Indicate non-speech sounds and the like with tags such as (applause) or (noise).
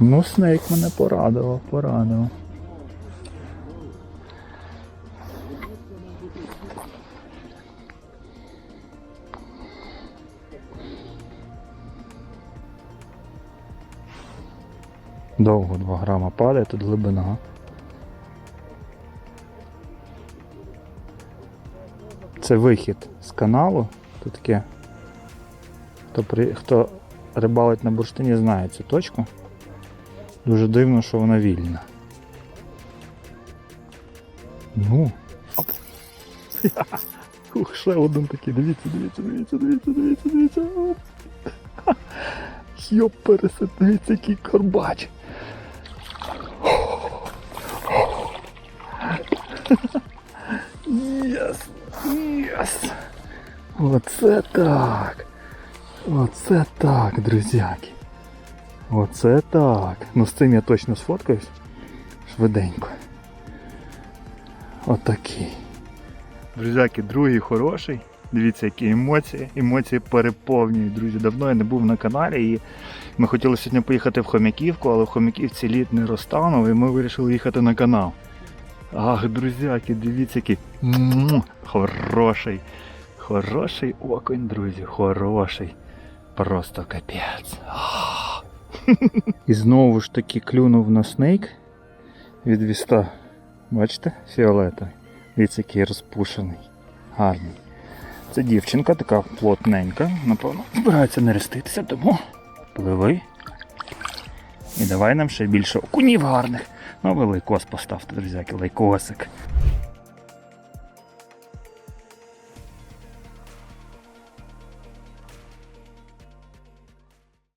Ну, снейк мене порадував, порадував. Довго 2 грама падає, тут глибина. Це вихід з каналу. Тут таке. Хто, при... Хто рибалить на бурштині, знає цю точку. Дуже дивно, що вона вільна. Ну. (laughs) Ух, ще один такий. Дивіться, дивіться, дивіться, дивіться, дивіться, дивіться. Оп. Йоп, пересет, дивіться, який карбач. Єс! Єс! Оце так! Оце так, друзяки. Оце так. Ну з цим я точно сфоткаюсь. Швиденько. Отакий. Друзяки, другий хороший. Дивіться, які емоції. Емоції переповнюють, друзі. Давно я не був на каналі і ми хотіли сьогодні поїхати в Хомяківку, але в Хомяківці лід не розтанув і ми вирішили їхати на канал. Ах, друзяки, дивіться, який хороший. Хороший окунь, друзі, хороший. Просто капець. І знову ж таки клюнув на снейк від віста. Бачите? Фіолетовий. Дивіться, який розпушений. Гарний. Це дівчинка така плотненька, напевно, збирається нереститися, тому пливи. І давай нам ще більше окунів гарних. Ну, ви лайкос поставте, друзяки, лайкосик.